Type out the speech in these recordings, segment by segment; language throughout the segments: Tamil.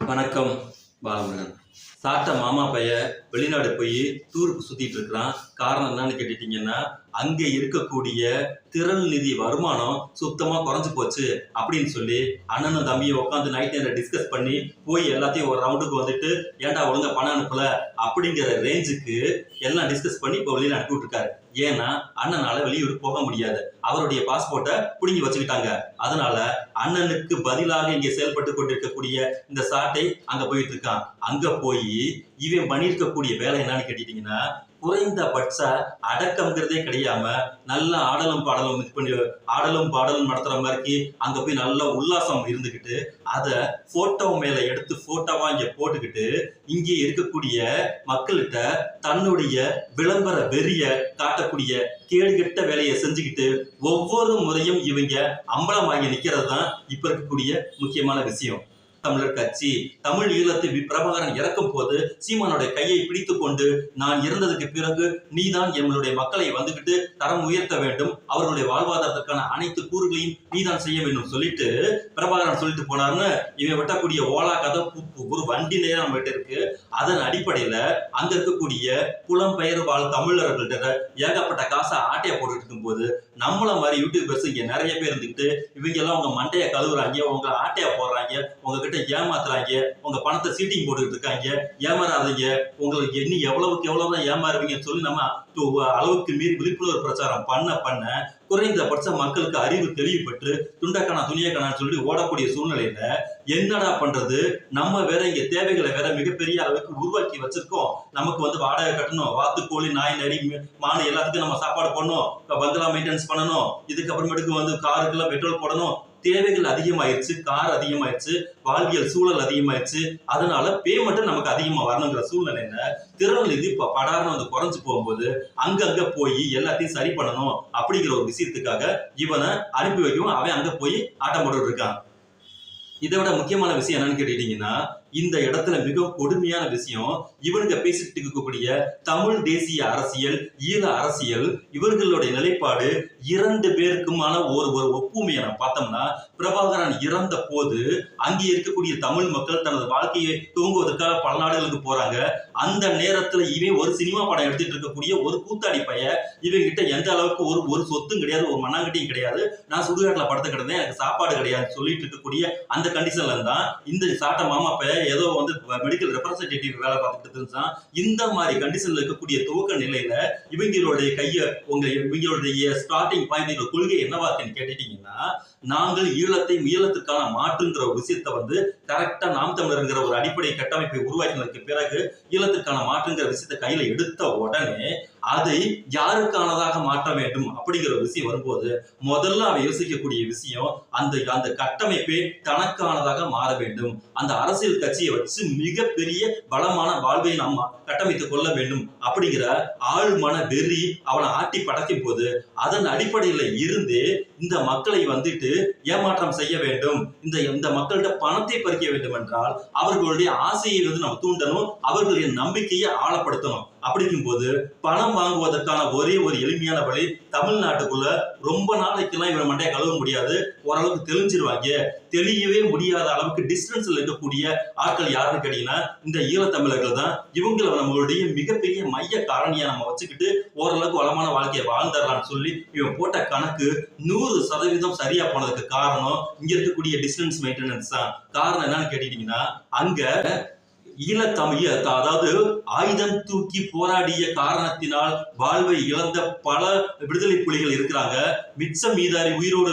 வணக்கம் பாலமுருகன். சாட்டை மாமா பைய வெளிநாடு போய் டூருக்கு சுத்திட்டு இருக்கிறான் காரணம் என்னன்னு கேட்டுட்டீங்கன்னா அங்க இருக்கக்கூடிய திறன் நிதி வருமானம் சுத்தமா குறைஞ்சு போச்சு அப்படின்னு சொல்லி அண்ணனும் தம்பியும் உட்காந்து நைட் நேரம் டிஸ்கஸ் பண்ணி போய் எல்லாத்தையும் ஒரு ரவுண்டுக்கு வந்துட்டு ஏன்டா ஒழுங்கா பணம் அனுப்பல? அப்படிங்கிற ரேஞ்சுக்கு எல்லாம் டிஸ்கஸ் பண்ணி இப்போ வெளியில அனுப்பிவிட்டுருக்காரு ஏன்னா அண்ணனால வெளியூர் போக முடியாது. அவருடைய பாஸ்போர்ட்டை பிடுங்கி வச்சுக்கிட்டாங்க. அதனால அண்ணனுக்கு பதிலாக இங்கே செயல்பட்டு கொண்டிருக்கக்கூடிய இந்த சாட்டை அங்க போயிட்டு இருக்கான். அங்க போய் இவன் பண்ணியிருக்கக்கூடிய வேலை என்னன்னு கேட்டீங்கன்னா குறைந்தபட்ச அடக்கம்ங்கிறதே கிடையாம நல்ல ஆடலும் பாடலும் இது பண்ணி ஆடலும் பாடலும் நடத்துற மாதிரி அங்க போய் நல்ல உல்லாசம் இருந்துகிட்டு அதை போட்டோ மேல எடுத்து போட்டோவா இங்க போட்டுக்கிட்டு இங்கே இருக்கக்கூடிய மக்கள்கிட்ட தன்னுடைய விளம்பர வெறிய காட்டக்கூடிய கேடுகட்ட வேலையை செஞ்சுக்கிட்டு ஒவ்வொரு முறையும் இவங்க அம்பலம் வாங்கி நிக்கிறது தான் இப்ப இருக்கக்கூடிய முக்கியமான விஷயம். தமிழர் கட்சி. தமிழ் ஈழத்தை வி- பிரபாகரன் இறக்கும் போது சீமானுடைய கையை பிடித்து கொண்டு நான் இறந்ததுக்கு பிறகு நீதான் எங்களுடைய மக்களை வந்துகிட்டு தரம் உயர்த்த வேண்டும். அவர்களுடைய வாழ்வாதாரத்திற்கான அனைத்து கூறுகளையும் நீதான் செய்ய வேண்டும் சொல்லிட்டு பிரபாகரன் சொல்லிட்டு போனார்னு இவன் வெட்டக்கூடிய ஓலா கதை ஒரு வண்டி நேரம் நம்மகிட்ட இருக்கு. அதன் அடிப்படையில அங்க இருக்கக்கூடிய புலம்பெயர் வாழ் தமிழர்கள்ட்ட ஏகப்பட்ட காசை ஆட்டைய போட்டுட்டு இருக்கும்போது நம்மள மாதிரி யூடியூபர்ஸ் இங்க நிறைய பேர் இருந்துட்டு இவங்க எல்லாம் உங்க மண்டையை கழுவுறாங்க உங்க ஆட்டைய போடுறாங்க உங்ககிட்ட ஏமாத்துறாங்க உங்க பணத்தை சீட்டிங் போட்டுக்கிட்டு இருக்காங்க ஏமாறாதீங்க உங்களுக்கு எண்ணி எவ்வளவுக்கு எவ்வளவு தான் ஏமாறுவீங்கன்னு சொல்லி நம்ம அளவுக்கு மீறி விழிப்புணர்வு பிரச்சாரம் பண்ண பண்ண குறைந்தபட்ச மக்களுக்கு அறிவு தெளிவுபட்டு துண்டக்கணா துணியக்கணான்னு சொல்லி ஓடக்கூடிய சூழ்நிலையில என்னடா பண்றது? நம்ம வேற இங்க தேவைகளை வேற மிகப்பெரிய அளவுக்கு உருவாக்கி வச்சிருக்கோம். நமக்கு வந்து வாடகை கட்டணும் வாத்து கோழி நாய் நரி மானு எல்லாத்துக்கும் நம்ம சாப்பாடு பண்ணணும் பந்தலா பங்களா மெயின்டெனன்ஸ் பண்ணணும் இதுக்கப்புறமேட்டுக்கு வந்து காருக்கெல்லாம் பெட்ரோல் போடணும் தேவைகள் அதிகமாயிருச்சு கார் அதிகமாயிருச்சு வாழ்வியல் சூழல் அதிகமாயிருச்சு அதனால பேமெண்ட் நமக்கு அதிகமா வரணுங்கிற சூழ்நிலையில திறன் இது இப்ப படார்னு வந்து குறைஞ்சு போகும்போது அங்கங்க போய் எல்லாத்தையும் சரி பண்ணணும் அப்படிங்கிற ஒரு விஷயத்துக்காக இவனை அனுப்பி வைக்கவும் அவன் அங்க போய் ஆட்டம் போட்டு இருக்கான். இதை விட முக்கியமான விஷயம் என்னன்னு கேட்டுக்கிட்டீங்கன்னா இந்த இடத்துல மிக கொடுமையான விஷயம் இவனுங்க பேசிட்டு இருக்கக்கூடிய தமிழ் தேசிய அரசியல் ஈழ அரசியல் இவர்களுடைய நிலைப்பாடு இரண்டு பேருக்குமான ஒரு ஒரு ஒப்புமையை நம்ம பார்த்தோம்னா பிரபாகரன் இறந்த போது அங்கே இருக்கக்கூடிய தமிழ் மக்கள் தனது வாழ்க்கையை துவங்குவதற்காக பல நாடுகளுக்கு போறாங்க. அந்த நேரத்துல இவன் ஒரு சினிமா படம் எடுத்துட்டு இருக்கக்கூடிய ஒரு கூத்தாடி பைய இவங்கிட்ட எந்த அளவுக்கு ஒரு ஒரு சொத்தும் கிடையாது ஒரு மண்ணாங்கட்டியும் கிடையாது. நான் சுடுகாட்டில் படுத்து கிடந்தேன் எனக்கு சாப்பாடு கிடையாது சொல்லிட்டு இருக்கக்கூடிய அந்த கண்டிஷன்ல தான் இந்த சாட்ட மாமா பைய ஏதோ வந்து மெடிக்கல் ரெப்ரசன்டேட்டிவ் வேலை பார்த்துட்டு இருந்தான் இந்த மாதிரி கண்டிஷன்ல இருக்கக்கூடிய துவக்க நிலையில இவங்களுடைய கைய உங்க இவங்களுடைய ஸ்டார்டிங் பாயிண்ட் கொள்கை என்னவா இருக்குன்னு கேட்டுட்டீங்கன்னா நாங்கள் ஈழத்தை ஈழத்திற்கான மாற்றுங்கிற ஒரு விஷயத்தை வந்து கரெக்டா நாம் தமிழருங்கிற ஒரு அடிப்படை கட்டமைப்பை உருவாக்கினதுக்கு பிறகு ஈழத்திற்கான மாற்றுங்கிற விஷயத்தை கையில எடுத்த உடனே அதை யாருக்கானதாக மாற்ற வேண்டும் அப்படிங்கிற விஷயம் வரும்போது முதல்ல அவன் யோசிக்கக்கூடிய விஷயம் அந்த அந்த கட்டமைப்பே தனக்கானதாக மாற வேண்டும். அந்த அரசியல் கட்சியை வச்சு மிகப்பெரிய பலமான வாழ்வை நாம் கட்டமைத்துக் கொள்ள வேண்டும் அப்படிங்கிற ஆழ்மன வெறி அவனை ஆட்டி படைக்கும் போது அதன் அடிப்படையில இருந்து இந்த மக்களை வந்துட்டு ஏமாற்றம் செய்ய வேண்டும். இந்த இந்த மக்கள்கிட்ட பணத்தை பறிக்க வேண்டும் என்றால் அவர்களுடைய ஆசையை வந்து நம்ம தூண்டணும். அவர்களுடைய நம்பிக்கையை ஆழப்படுத்தணும். அப்படிங்கும் போது பணம் வாங்குவதற்கான ஒரே ஒரு எளிமையான வழி தமிழ்நாட்டுக்குள்ள ரொம்ப நாளைக்கெல்லாம் இவன் மண்டையை கழுவ முடியாது. ஓரளவுக்கு தெளிஞ்சிருவாங்க. தெளியவே முடியாத அளவுக்கு டிஸ்டன்ஸ்ல இருக்கக்கூடிய ஆட்கள் யாருன்னு கேட்டீங்கன்னா இந்த ஈழத்தமிழர்கள் தான். இவங்களை நம்மளுடைய மிகப்பெரிய மைய காரணியா நம்ம வச்சுக்கிட்டு ஓரளவுக்கு வளமான வாழ்க்கையை வாழ்ந்துடலாம்னு சொல்லி இவன் போட்ட கணக்கு நூறு சதவீதம் சரியா போனதுக்கு காரணம் இங்க இருக்கக்கூடிய டிஸ்டன்ஸ் மெயின்டெனன்ஸ் தான். காரணம் என்னன்னு கேட்டீங்கன்னா அங்க ஈழத்தமிழ் அதாவது ஆயுதம் தூக்கி போராடிய காரணத்தினால் வாழ்வை இழந்த பல விடுதலை புலிகள் இருக்கிறாங்க. மிச்சம் மீதாரி உயிரோடு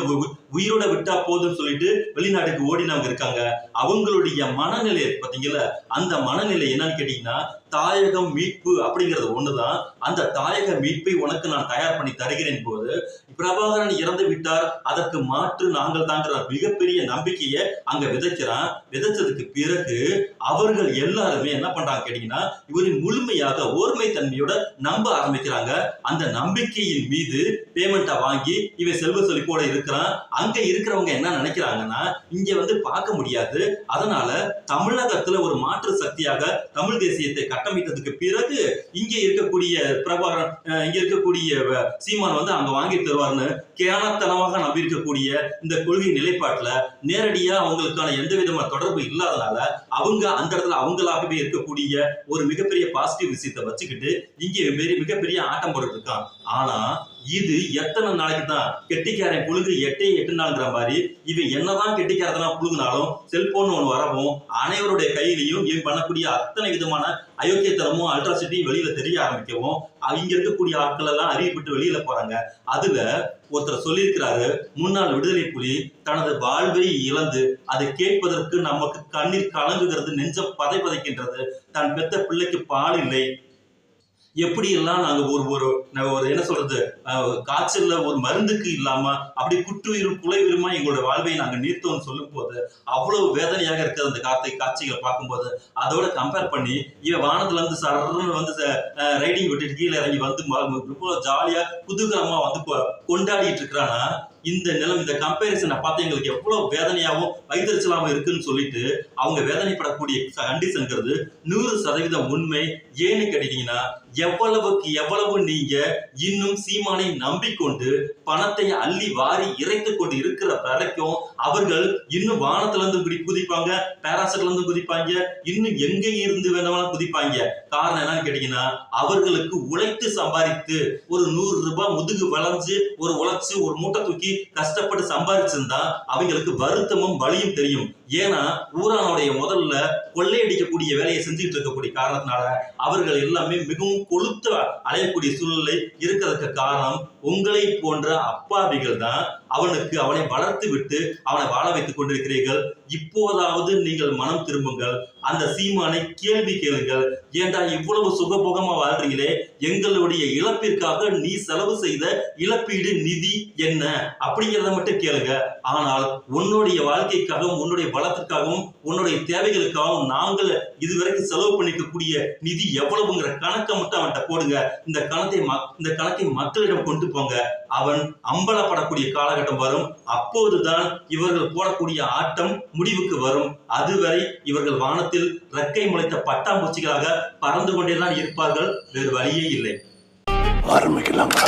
உயிரோட விட்டா போதும்னு சொல்லிட்டு வெளிநாட்டுக்கு ஓடினவங்க இருக்காங்க. அவங்களுடைய மனநிலை பார்த்தீங்களா அந்த மனநிலை என்னன்னு கேட்டீங்கன்னா தாயகம் மீட்பு அப்படிங்கிறது ஒண்ணுதான். அந்த தாயக மீட்பை உனக்கு நான் தயார் பண்ணி தருகிறேன் போது பிரபாகரன் இறந்து விட்டார். அதற்கு மாற்று நாங்கள் தாங்கிற மிகப்பெரிய நம்பிக்கையை அங்க விதைக்கிறான். விதைச்சதுக்கு பிறகு அவர்கள் எல்லாருமே என்ன பண்றாங்க கேட்டீங்கன்னா இவரின் முழுமையாக ஓர்மை தன்மையோட நம்ப ஆரம்பிக்கிறாங்க. அந்த நம்பிக்கையின் மீது பேமெண்ட்டை வாங்கி இவன் செல்வ செழிப்போட இருக்கிறான். அங்க இருக்கிறவங்க என்ன நினைக்கிறாங்கன்னா இங்க வந்து பார்க்க முடியாது. அதனால தமிழகத்துல ஒரு மாற்று சக்தியாக தமிழ் தேசியத்தை கட்டமைத்ததுக்கு பிறகு இங்க இருக்கக்கூடிய பிரபாகரன் அஹ் இங்க இருக்கக்கூடிய சீமான் வந்து அங்க வாங்கி தருவார்னு கேனத்தனமாக நம்பி இருக்கக்கூடிய இந்த கொள்கை நிலைப்பாட்டுல நேரடியா அவங்களுக்கான எந்த விதமான தொடர்பு இல்லாதனால அவங்க அந்த இடத்துல அவங்களாகவே இருக்கக்கூடிய ஒரு மிகப்பெரிய பாசிட்டிவ் விஷயத்தை வச்சுக்கிட்டு இங்கே மிகப்பெரிய ஆட்டம் போட்டுருக்கான் இருக்கான் ஆனா இது எத்தனை நாளைக்கு தான் கெட்டிக்காரன் புழுகு எட்டே எட்டு நாளுங்கிற மாதிரி இவன் என்னதான் கெட்டிக்காரதெல்லாம் புழுங்கினாலும் செல்போன் ஒன்று வரவும் அனைவருடைய கையிலையும் இவன் பண்ணக்கூடிய அத்தனை விதமான அயோக்கியத்தனமும் அல்ட்ராசிட்டியும் வெளியில தெரிய ஆரம்பிக்கவும் அவங்க இங்க இருக்கக்கூடிய ஆட்கள் எல்லாம் அறிவிப்பட்டு வெளியில போறாங்க. அதுல ஒருத்தர் சொல்லியிருக்கிறாரு முன்னாள் விடுதலை புலி தனது வாழ்வை இழந்து அதை கேட்பதற்கு நமக்கு கண்ணீர் கலங்குகிறது நெஞ்சம் பதை பதைக்கின்றது தன் பெத்த பிள்ளைக்கு பால் இல்லை எப்படி எல்லாம் ஒரு ஒரு ஒரு என்ன சொல்றது அஹ், காய்ச்சல்ல ஒரு மருந்துக்கு இல்லாம அப்படி குற்றுயிரும் குலையுருமா எங்களோட வாழ்வை நாங்கள் நீர்த்தோம்னு சொல்லும் போது அவ்வளவு வேதனையாக இருக்கிறது அந்த கார்த்தை காட்சிகளை பார்க்கும்போது அதோட கம்பேர் பண்ணி இவன் வானத்துல இருந்து சரன்னு வந்து ரைடிங் விட்டுட்டு கீழே இறங்கி வந்து ரொம்ப ஜாலியா குதூகலமா வந்து கொண்டாடிட்டு இருக்கிறானா இந்த நிலம் இந்த கம்பேரிசனை பார்த்து எங்களுக்கு எவ்வளவு வேதனையாவும் வைத்தறிச்சலாகவும் இருக்குன்னு சொல்லிட்டு அவங்க வேதனைப்படக்கூடிய கண்டிஷன்ங்கிறது நூறு சதவீதம் உண்மை. ஏன்னு கேட்டீங்கன்னா எவ்வளவுக்கு எவ்வளவு நீங்க இன்னும் சீமானை நம்பிக்கொண்டு பணத்தை அள்ளி வாரி இறைத்து கொண்டு இருக்கிற வரைக்கும் அவர்கள் இன்னும் வானத்துல இருந்து குதி குதிப்பாங்க பேராசூட்ல இருந்து குதிப்பாங்க இன்னும் எங்க இருந்து வேணாலும் குதிப்பாங்க. காரணம் என்னன்னு கேட்டீங்கன்னா அவர்களுக்கு உழைத்து சம்பாதித்து ஒரு நூறு ரூபாய் முதுகு வளைஞ்சு ஒரு உழைச்சு ஒரு மூட்டை தூக்கி கஷ்டப்பட்டு சம்பாதிச்சிருந்தா அவங்களுக்கு வருத்தமும் வலியும் தெரியும். ஏன்னா ஊரானுடைய முதல்ல கொள்ளையடிக்கக்கூடிய வேலையை செஞ்சுட்டு இருக்கக்கூடிய காரணத்தினால அவர்கள் எல்லாமே மிகவும் கொளுத்து அலையக்கூடிய சூழ்நிலை இருக்கிறதுக்கு காரணம் உங்களை போன்ற அப்பாவிகள் தான். அவனுக்கு அவனை வளர்த்து விட்டு அவனை வாழ வைத்துக் கொண்டிருக்கிறீர்கள். இப்போதாவது நீங்கள் மனம் திரும்புங்கள். அந்த சீமானை கேள்வி கேளுங்கள். ஏண்டா இவ்வளவு சுகபோகமா வாழ்றீங்களே? எங்களுடைய இழப்பிற்காக நீ செலவு செய்த இழப்பீடு நிதி என்ன? அப்படிங்கிறத மட்டும் கேளுங்க. ஆனால் உன்னுடைய வாழ்க்கைக்காக உன்னுடைய வளத்திற்காகவும் உன்னுடைய தேவைகளுக்காகவும் நாங்கள் இதுவரைக்கும் செலவு பண்ணிக்கக்கூடிய நிதி எவ்வளவுங்கிற கணக்கை மட்டும் அவன்கிட்ட போடுங்க. இந்த கணத்தை இந்த கணக்கை மக்களிடம் கொண்டு போங்க. அவன் அம்பலப்படக்கூடிய காலகட்டம் வரும். அப்போதுதான் இவர்கள் போடக்கூடிய ஆட்டம் முடிவுக்கு வரும். அதுவரை இவர்கள் வானத்தில் ரெக்கை முளைத்த பட்டாம்பூச்சிகளாக பறந்து கொண்டேதான் இருப்பார்கள். வேறு வழியே இல்லை. ஆரம்பிக்கலாமா